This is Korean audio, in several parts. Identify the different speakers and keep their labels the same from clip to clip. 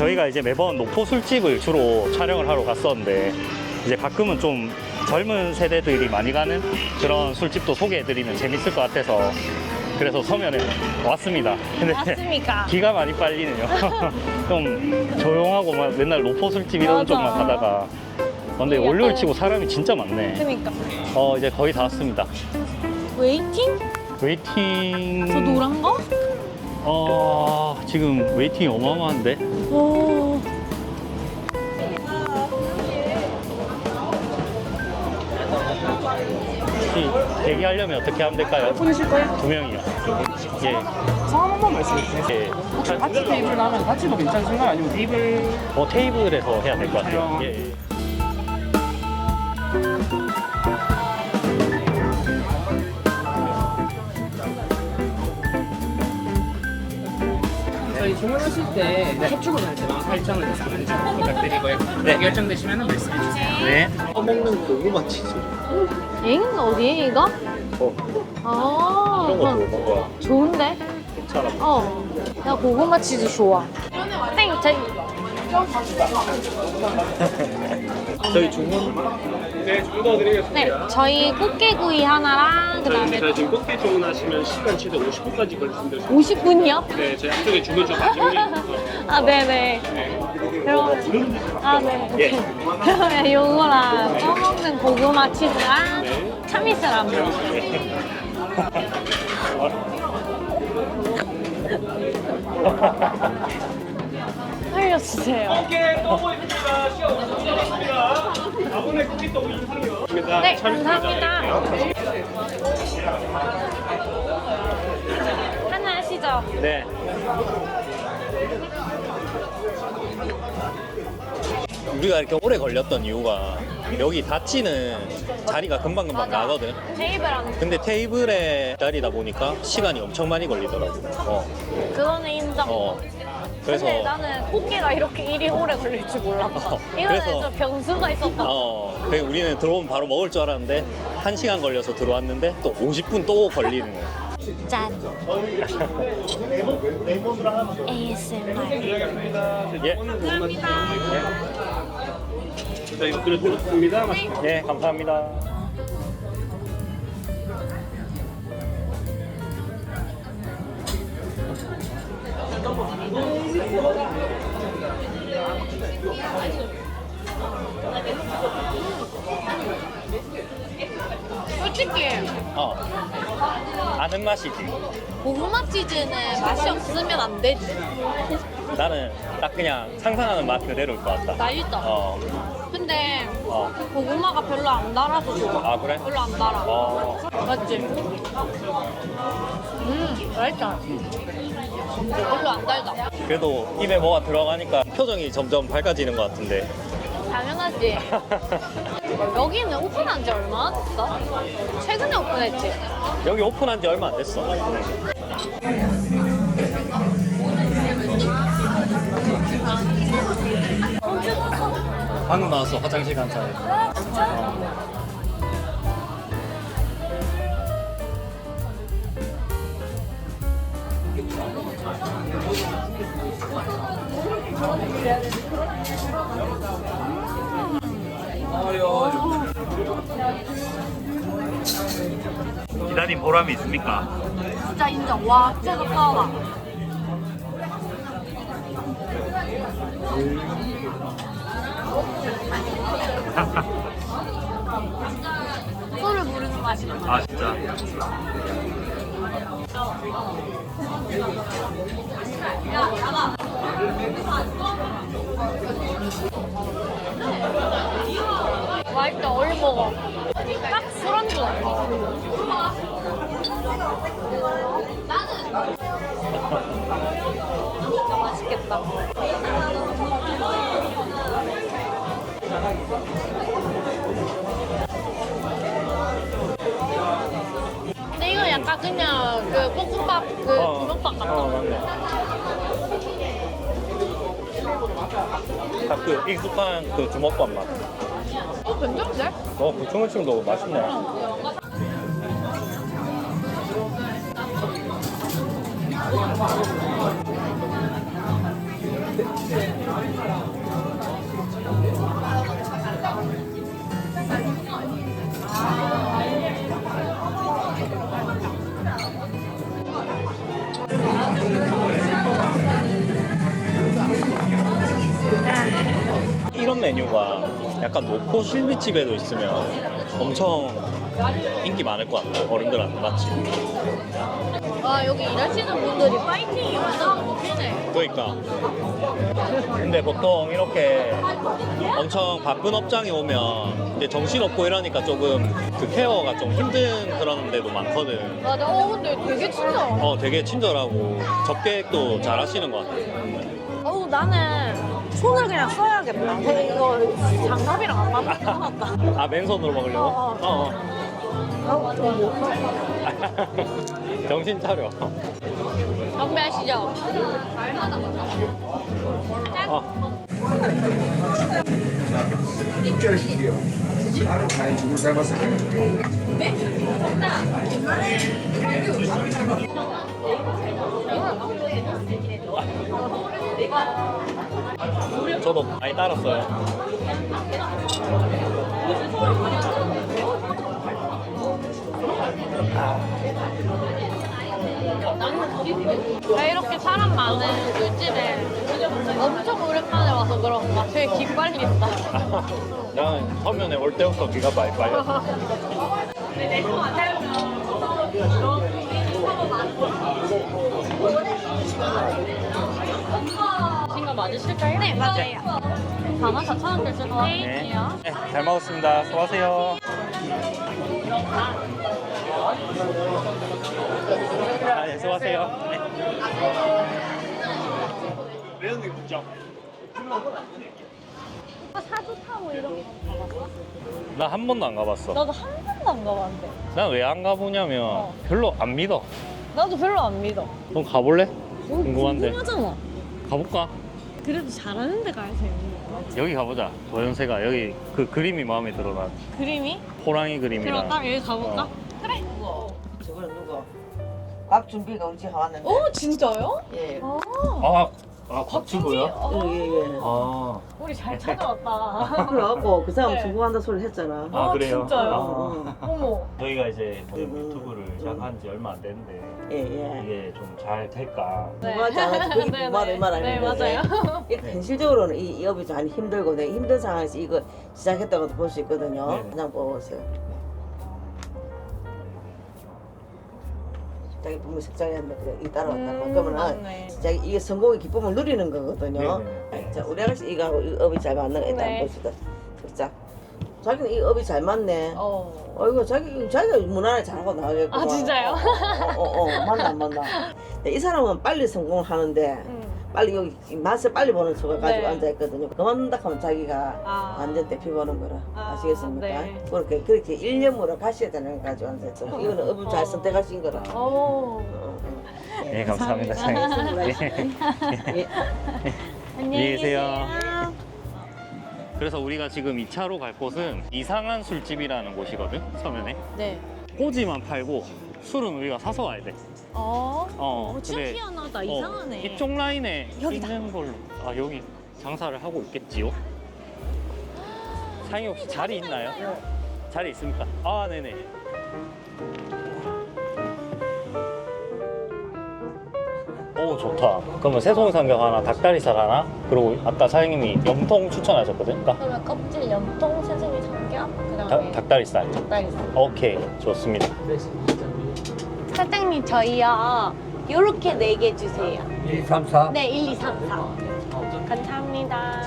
Speaker 1: 저희가 이제 매번 노포 술집을 주로 촬영을 하러 갔었는데 이제 가끔은 좀 젊은 세대들이 많이 가는 그런 술집도 소개해드리면 재밌을 것 같아서 그래서 서면에 왔습니다. 근데
Speaker 2: 맞습니까?
Speaker 1: 기가 많이 빨리네요. 좀 조용하고 막 맨날 노포 술집 이런
Speaker 2: 맞아.
Speaker 1: 쪽만 가다가 근데
Speaker 2: 약간-
Speaker 1: 월요일 치고 사람이 진짜 많네.
Speaker 2: 그니까.
Speaker 1: 어 이제 거의 다 왔습니다.
Speaker 2: 웨이팅?
Speaker 1: 웨이팅.
Speaker 2: 저 노란 거?
Speaker 1: 어 지금 웨이팅이 어마어마한데.
Speaker 2: 오.
Speaker 1: 혹시 대기하려면 어떻게 하면 될까요?
Speaker 3: 보내실 거예요?
Speaker 1: 두 명이요. 예.
Speaker 3: 상황 한번 말씀해 주세요.
Speaker 1: 예.
Speaker 3: 혹시 같이 테이블 나면 같이도 괜찮으신가요? 아니면 테이블
Speaker 1: 어 테이블에서 해야 될 것 같아요. 예.
Speaker 3: 주문하실 때 해축을 할때 18,000원에서 4만 부탁드리고요.
Speaker 1: 네.
Speaker 3: 결정되시면 말씀해 주세요.
Speaker 1: 네.
Speaker 4: 먹는 고구마 치즈
Speaker 2: 엥? 어디 이거?
Speaker 4: 어
Speaker 2: 아.
Speaker 4: 이런 것도
Speaker 2: 그럼
Speaker 4: 뭔가
Speaker 2: 좋은데?
Speaker 4: 괜찮아
Speaker 2: 어. 나 고구마 치즈 좋아. 땡, 저희
Speaker 4: 저희 주문
Speaker 5: 네, 주문 넣어드리겠습니다.
Speaker 2: 네, 저희 꽃게구이 하나랑 그다음에
Speaker 5: 저희 지금 꽃게 주문하시면 시간 최대 50분까지 걸리신다.
Speaker 2: 50분이요?
Speaker 5: 네, 저희 한쪽에 주문 좀 가져오니
Speaker 2: 아, 네네. 그럼, 아, 네. 오케이. 그러면 요거랑 떠먹는 고구마 치즈랑
Speaker 5: 네.
Speaker 2: 참이슬 한 번. 살려주세요.
Speaker 5: 꽃게 떠고 있습니다. 시간 5분 남았습니다.
Speaker 2: 네, 감사합니다. 하나 하시죠.
Speaker 1: 네. 우리가 이렇게 오래 걸렸던 이유가 여기 닫지는 자리가 금방금방
Speaker 2: 맞아.
Speaker 1: 나거든.
Speaker 2: 테이블 안
Speaker 1: 근데 테이블에 기다리다 보니까 시간이 엄청 많이 걸리더라고. 어.
Speaker 2: 그거는 인정.
Speaker 1: 어. 그래서
Speaker 2: 근데 나는 꽃게가 이렇게 일이 오래 걸릴 줄 몰랐어.
Speaker 1: 어,
Speaker 2: 이거는
Speaker 1: 그래서-
Speaker 2: 좀 변수가 있었다.
Speaker 1: 어, 우리는 들어오면 바로 먹을 줄 알았는데 한시간 걸려서 들어왔는데 또 50분 또 걸리는 거야.
Speaker 2: 짠. ASMR.
Speaker 1: 예.
Speaker 5: 저희 그릇 드렸습니다.
Speaker 1: 네, 감사합니다.
Speaker 2: 솔직히
Speaker 1: 어. 아는 맛이지.
Speaker 2: 고구마 치즈는 맛이 없으면 안 되지.
Speaker 1: 나는 딱 그냥 상상하는 맛 그대로일 것 같다.
Speaker 2: 맛있다.
Speaker 1: 어.
Speaker 2: 근데
Speaker 1: 어.
Speaker 2: 고구마가 별로 안 달아서 좋아.
Speaker 1: 아, 그래?
Speaker 2: 별로 안 달아.
Speaker 1: 어.
Speaker 2: 맞지? 음, 맛있다. 별로 안 달다.
Speaker 1: 그래도 입에 뭐가 들어가니까 표정이 점점 밝아지는 것 같은데.
Speaker 2: 당연하지. 여기는 오픈한 지 얼마나 됐어? 최근에 오픈했지.
Speaker 1: 여기 오픈한 지 얼마 안 됐어. 방금 나왔어 화장실 간 사이. 기다린 보람이 있습니까?
Speaker 2: 진짜 인정. 와, 진짜 좋다. 소를 부르는 맛이 나.
Speaker 1: 아 진짜.
Speaker 2: 맛있다. 얼른 먹어. 딱 술안주 같아. 진짜 맛있겠다. 근데 이거 약간 그냥 그 볶음밥 그
Speaker 1: 어.
Speaker 2: 주먹밥 같다.
Speaker 1: 어 맞네. 딱그 익숙한 그 주먹밥 맛.
Speaker 2: 어, 괜찮은데?
Speaker 1: 어, 그 청어찜도 맛있네.
Speaker 6: 이런 메뉴가 약간 노포 실비집에도 있으면 엄청 인기 많을 것 같아 어른들한테 맞지?
Speaker 2: 아 여기 일하시는 분들이 파이팅이 완전 높이네.
Speaker 6: 그러니까 근데 보통 이렇게 엄청 바쁜 업장에 오면 이제 정신없고 이러니까 조금 그 케어가 좀 힘든 그런 데도 많거든
Speaker 2: 맞아. 어 근데 되게 친절.
Speaker 6: 어 되게 친절하고 접객도 잘 하시는 것 같아
Speaker 2: 어우 나는 손을 그냥 써야겠다. 근데 이거 장갑이랑 안 맞는 거 같다.
Speaker 6: 아 맨손으로 먹으려고?
Speaker 2: 어,
Speaker 6: 어,
Speaker 2: 써.
Speaker 6: 어. 정신 차려
Speaker 2: 건배하시죠.
Speaker 6: 어. 저도 많이 따랐어요.
Speaker 2: 나 이렇게 사람 많은 술집에 엄청 오랜만에 와서 그런가? 되게 기빨린다.
Speaker 6: 나는 서면에 올 때부터 귀가 많이 빨려
Speaker 2: 신거 맞으실까요? 네, 맞아요. 단어 4,000원 대신 페이지요.
Speaker 1: 네, 잘 먹었습니다. 수고하세요. 아, 네, 수고하세요. 네.
Speaker 2: 사주 타고 이런 거 가봤어?
Speaker 1: 나 한 번도 안 가봤어.
Speaker 2: 나도 한 번도 안 가봤는데.
Speaker 1: 난 왜 안 가보냐면
Speaker 2: 어.
Speaker 1: 별로 안 믿어.
Speaker 2: 나도 별로 안 믿어.
Speaker 1: 그럼 가볼래? 궁금한데.
Speaker 2: 궁금하잖아.
Speaker 1: 가볼까?
Speaker 2: 그래도 잘하는 데 가야 재밌는 거 같아.
Speaker 1: 여기 가보자. 도연세가 여기 그 그림이 마음에 들어 난.
Speaker 2: 그림이?
Speaker 1: 호랑이
Speaker 2: 그럼
Speaker 1: 그림이랑.
Speaker 2: 딱 여기 가볼까?
Speaker 1: 어.
Speaker 2: 그래.
Speaker 7: 저거는 누구? 밥 준비가 우리 집 왔는데.
Speaker 2: 오 진짜요?
Speaker 7: 예.
Speaker 2: 아,
Speaker 1: 아, 아 곽주고요?
Speaker 2: 어,
Speaker 7: 예, 예.
Speaker 1: 아,
Speaker 2: 우리 잘 찾아왔다.
Speaker 7: 그래갖고 그 사람
Speaker 2: 네.
Speaker 7: 주고한다 소리 했잖아.
Speaker 1: 아,
Speaker 2: 아,
Speaker 1: 그래요?
Speaker 2: 진짜요?
Speaker 1: 아.
Speaker 2: 어머.
Speaker 1: 저희가 이제 뭐
Speaker 7: 음,
Speaker 1: 유튜브를
Speaker 7: 음.
Speaker 1: 시작한 지 얼마 안 됐는데
Speaker 7: 예, 예.
Speaker 1: 이게 좀 잘 될까?
Speaker 7: 하지 않았지? 그게
Speaker 2: 네,
Speaker 7: 부마를
Speaker 2: 네.
Speaker 7: 말하는
Speaker 2: 네. 맞아요.
Speaker 7: 이 현실적으로는 이, 이 업이 좀 힘들고 내가 힘든 상황에서 이거 시작했다고 볼수 있거든요.
Speaker 1: 네.
Speaker 7: 그냥 보세요. 자기 부모 식장에 이 따라왔다.
Speaker 2: 음,
Speaker 7: 그러면은
Speaker 2: 맞네.
Speaker 7: 자기 이게 성공의 기쁨을 누리는 거거든요.
Speaker 1: 네네.
Speaker 7: 자, 우리 아가씨 이거 이 업이 잘 맞는 거 일단
Speaker 2: 네.
Speaker 7: 봅시다. 자, 자기는 이 업이 잘 맞네.
Speaker 2: 어.
Speaker 7: 어이구 자기 자기가 무난하게 잘하고 나가겠고.
Speaker 2: 아, 진짜요?
Speaker 7: 어 어 어, 어, 맞나 안 맞나. 이 사람은 빨리 성공하는데
Speaker 2: 음.
Speaker 7: 빨리 여기 맛을 빨리 보는 척을 가지고
Speaker 2: 네.
Speaker 7: 앉아 있거든요. 그만둔다 하면 자기가
Speaker 2: 아.
Speaker 7: 완전 대피 보는 거라
Speaker 2: 아,
Speaker 7: 아시겠습니까?
Speaker 2: 네.
Speaker 7: 그렇게 그렇게 일념으로 가셔야 되는 거 가지고 앉아 있어. 이거는 업을 잘 선택하신 거라.
Speaker 2: 오.
Speaker 7: 어, 어.
Speaker 1: 네, 감사합니다.
Speaker 7: 예.
Speaker 1: 네. 안녕히 계세요. 그래서 우리가 지금 2차로 갈 곳은 이상한 술집이라는 곳이거든, 서면에.
Speaker 2: 네.
Speaker 1: 꼬지만 팔고 술은 우리가 사서 와야 돼.
Speaker 2: 어.
Speaker 1: 어,
Speaker 2: 어, 진짜
Speaker 1: 근데
Speaker 2: 희한하다.
Speaker 1: 어,
Speaker 2: 이상하네.
Speaker 1: 이쪽 라인에
Speaker 2: 여기다.
Speaker 1: 있는 걸로. 아, 여기 장사를 하고 있겠지요? 사장님 혹시 자리 있나요? 자리 있습니까? 아, 네네. 오, 좋다. 그러면 새송 삼겹 하나, 닭다리살 하나, 그리고 아까 사장님이 염통 추천하셨거든? 그러니까
Speaker 2: 그러면 껍질 염통 세세미 삼겹
Speaker 1: 다-
Speaker 2: 그다음에
Speaker 1: 닭다리살.
Speaker 2: 닭다리살.
Speaker 1: 오케이, 좋습니다.
Speaker 2: 사장님 저희요. 요렇게 네 개 주세요.
Speaker 8: 1, 2, 3, 4.
Speaker 2: 네, 1, 2, 3, 4. 감사합니다.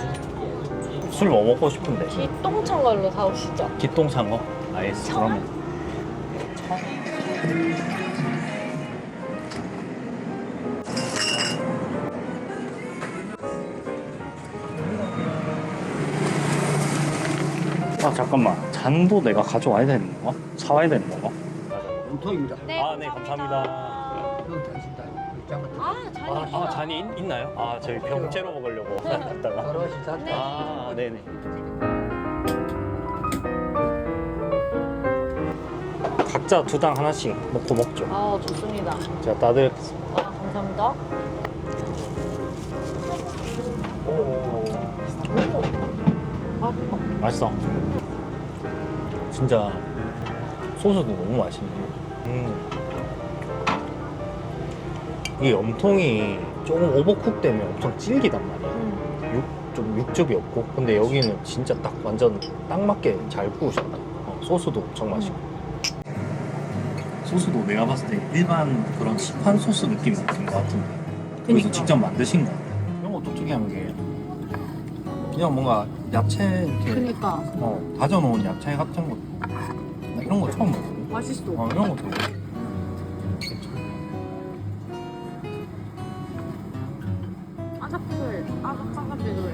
Speaker 1: 술 뭐 먹고 싶은데?
Speaker 2: 기똥찬 걸로 사오시죠.
Speaker 1: 기똥찬 거? 알겠어. 그러면. 아 잠깐만 잔도 내가 가져와야 되는 건가? 사와야 되는 건가?
Speaker 8: 무토입니다.
Speaker 2: 네,
Speaker 1: 아, 네, 감사합니다.
Speaker 8: 병 다니신다.
Speaker 2: 아, 잔이
Speaker 1: 아, 아, 잔이 있, 있나요? 아, 저희 병째로 먹으려고 갔다가.
Speaker 8: 바로 신사.
Speaker 2: 네.
Speaker 1: 아, 네네. 각자 두 당 하나씩 먹고 먹죠.
Speaker 2: 아, 좋습니다.
Speaker 1: 제가 따드렸습니다.
Speaker 2: 아, 감사합니다.
Speaker 1: 맛있어. 진짜 소스도 너무 맛있네요. 음. 이 염통이 조금 오버쿡 되면 엄청 질기단 말이야. 육, 좀 육즙이 없고. 근데 여기는 진짜 딱 완전 딱 맞게 잘 구우셨다. 어, 소스도 엄청 맛있고. 소스도 내가 봤을 때 일반 그런 시판 소스 느낌이 없는 것 같은데. 그래서 직접 만드신 거 같아. 이런 것도 특이한 게 그냥 뭔가 야채 이렇게
Speaker 2: 그니까
Speaker 1: 어, 다져놓은 야채 같은 거 나 이런 거 처음 먹거든.
Speaker 2: 맛있어.
Speaker 1: 어, 이런 것도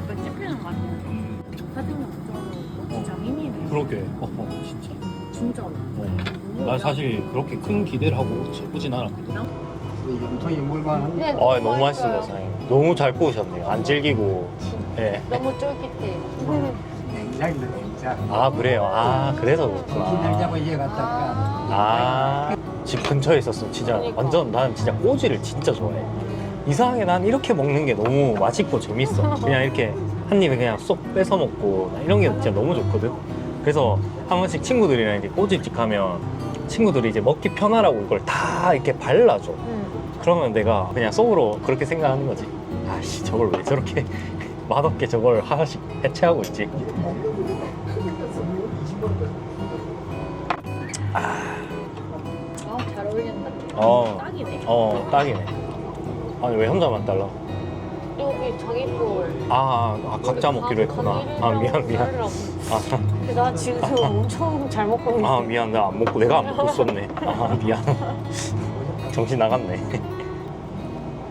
Speaker 2: 약간 씹히는 맛이.
Speaker 1: 그렇게 어, 어, 진짜.
Speaker 2: 진짜로.
Speaker 1: 어. 나 사실 그렇게 큰 기대를 하고 보진 않았거든.
Speaker 8: 이 염통이 먹을만한
Speaker 2: 네,
Speaker 1: 아, 너무 맛있습니다, 사장님. 너무 잘 구우셨네요. 안 질기고. 예.
Speaker 2: 너무 쫄깃해.
Speaker 8: 냉장이다 냉장.
Speaker 1: 아, 그래요. 아, 그래서 그렇구나.
Speaker 8: 잡아 이해 갔다가
Speaker 1: 아, 집 근처에 있었으면 진짜
Speaker 2: 그러니까.
Speaker 1: 완전 나는 진짜 꼬지를 진짜 좋아해. 이상하게 난 이렇게 먹는 게 너무 맛있고 재밌어. 그냥 이렇게 한 입에 그냥 쏙 뺏어 먹고 나 이런 게 진짜 너무 좋거든. 그래서 한 번씩 친구들이랑 이제 꼬집집 가면 친구들이 이제 먹기 편하라고 이걸 다 이렇게 발라줘.
Speaker 2: 응.
Speaker 1: 그러면 내가 그냥 속으로 그렇게 생각하는 거지. 아씨 저걸 왜 저렇게 맛없게 저걸 하나씩 해체하고 있지.
Speaker 2: 아, 잘 어울린다.
Speaker 1: 어,
Speaker 2: 딱이네.
Speaker 1: 어 딱이네. 아니 왜 혼자만 달라?
Speaker 2: 여기 자기 거.
Speaker 1: 아, 아 각자 먹기로 했구나. 아 미안 미안. 아,
Speaker 2: 나 지금 엄청 잘 먹고 있는데.
Speaker 1: 아 미안 나 안 먹고 내가 안 먹고 있었네. 아 미안. 정신 나갔네.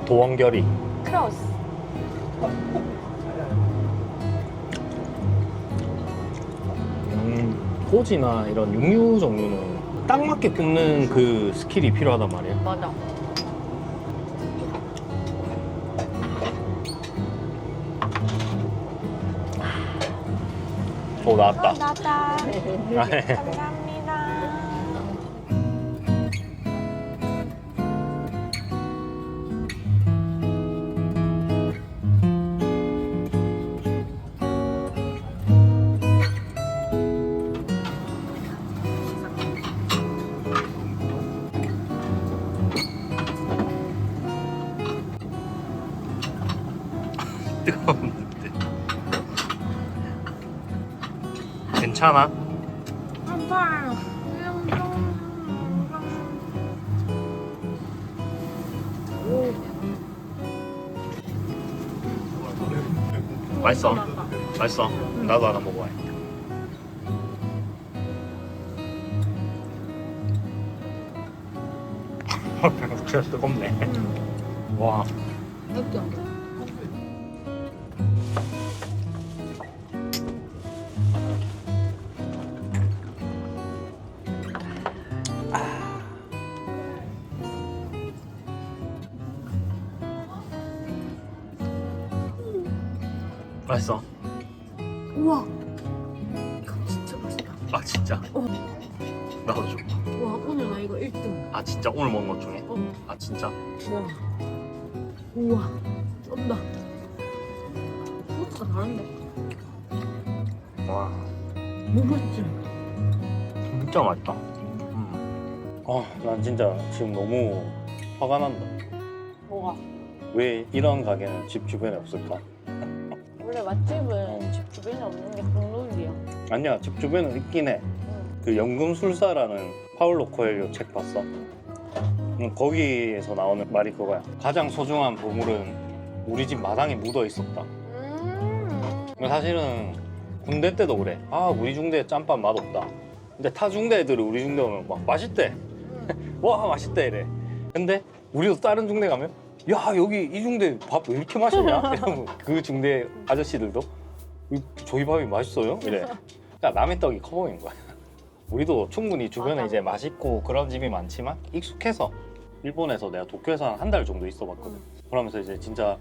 Speaker 1: 도원결이.
Speaker 2: 크로스.
Speaker 1: 음, 꼬지나 이런 육류 종류는 딱 맞게 굽는 그 스킬이 필요하단 말이야.
Speaker 2: 맞아.
Speaker 1: 오 나왔다.
Speaker 2: 나다.
Speaker 1: 아, 네.
Speaker 2: 감사합니다.
Speaker 1: 괜찮아?
Speaker 2: 아빠.
Speaker 1: 맛있어. 맛있어. 나도 하나 먹어야겠다. 진짜 뜨겁네. 와. 맛있어.
Speaker 2: 우와. 이거 진짜 맛있다.
Speaker 1: 아 진짜?
Speaker 2: 어.
Speaker 1: 나도 좀.
Speaker 2: 와, 오늘 나 이거 1등.
Speaker 1: 아 진짜 오늘 먹은 것 중에?
Speaker 2: 어.
Speaker 1: 아 진짜?
Speaker 2: 우와. 우와. 쩐다. 소스가 다른데?
Speaker 1: 와
Speaker 2: 너무 맛있지?
Speaker 1: 진짜 맛있다. 음. 아 난 진짜 지금 너무 화가 난다.
Speaker 2: 뭐가?
Speaker 1: 왜 이런 가게는 집 주변에 없을까?
Speaker 2: 맛집은 집 주변에 없는 게 국룰이야.
Speaker 1: 아니야 집 주변에 있긴 해.
Speaker 2: 응.
Speaker 1: 그 연금술사라는 파울로 코엘료 책 봤어? 음, 거기에서 나오는 말이 그거야. 가장 소중한 보물은 우리 집 마당에 묻어 있었다.
Speaker 2: 음.
Speaker 1: 사실은 군대 때도 그래. 아 우리 중대 짬밥 맛없다. 근데 타 중대 애들이 우리 중대 오면 막 맛있대. 와 맛있대 이래. 근데 우리도 다른 중대 가면 야 여기 이 중대 밥 왜 이렇게 맛있냐? 이러면 그 중대 아저씨들도 이- 저희 밥이 맛있어요? 이래. 그러니까 남의 떡이 커 보이는 거야. 우리도 충분히 주변에. 이제 맛있고 그런 집이 많지만 익숙해서 일본에서 내가 도쿄에서 한한달 정도 있어봤거든. 그러면서 이제 진짜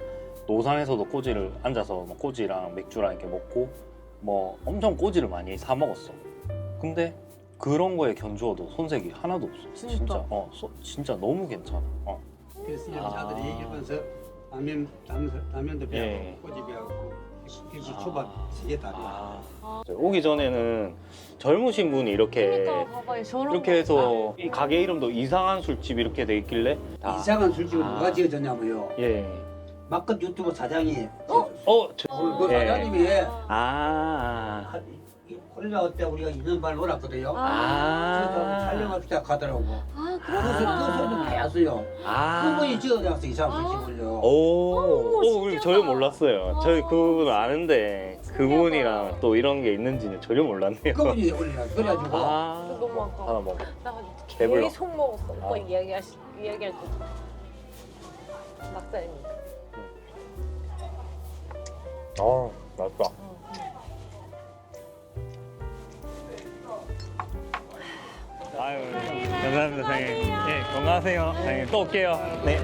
Speaker 1: 노상에서도 꼬지를 앉아서 뭐 꼬지랑 맥주랑 이렇게 먹고 뭐 엄청 꼬지를 많이 사 먹었어. 근데 그런 거에 견주어도 손색이 하나도 없어.
Speaker 2: 진짜?
Speaker 1: 진짜 어 소- 진짜 너무 괜찮아. 어.
Speaker 8: 그래서
Speaker 1: 아.
Speaker 8: 여자들이 얘기하면서 라면 라면 라면 도
Speaker 1: 예.
Speaker 8: 배하고 꼬지 배하고 일시 초반 이게 다르야.
Speaker 1: 아, 오기 전에는 젊으신 분이 이렇게
Speaker 2: 그러니까 봐봐 저런
Speaker 1: 이렇게
Speaker 2: 거.
Speaker 1: 해서 이 가게 이름도 이상한 술집 이렇게 돼 있길래 다
Speaker 8: 이상한 술집은
Speaker 1: 아.
Speaker 8: 누가 지어졌냐면요.
Speaker 1: 예.
Speaker 8: 막끝 유튜브 사장이
Speaker 1: 어, 저,
Speaker 8: 그
Speaker 1: 예.
Speaker 8: 사장님이
Speaker 1: 아.
Speaker 8: 한- 이 코로나 때 우리가 2년 반 놀았거든요. 그래서
Speaker 1: 아.
Speaker 8: 촬영을 시작하더라고.
Speaker 2: 아
Speaker 8: 그래서
Speaker 2: 그렇구나
Speaker 8: 그것도 다 왔어요.
Speaker 1: 아.
Speaker 8: 그분이 지어놨어 이상한 술집을요.
Speaker 1: 오,
Speaker 2: 어머,
Speaker 1: 오,
Speaker 2: 신기하다.
Speaker 1: 전혀 몰랐어요. 저희
Speaker 2: 어.
Speaker 1: 그분 아는데 그분이랑 또 이런 게 있는지는 전혀 몰랐네요.
Speaker 8: 그분이 올리라 그래가지고
Speaker 1: 아,
Speaker 2: 너무 아까워.
Speaker 1: 하나 먹어.
Speaker 2: 나
Speaker 1: 배불러.
Speaker 2: 계속 먹었어 오빠
Speaker 1: 아.
Speaker 2: 이야기할 이야기할 때 막살입니다
Speaker 1: 어, 맛있다. 감사합니다, 사장님. 예, 건강하세요. 사장님, 또 올게요. 네.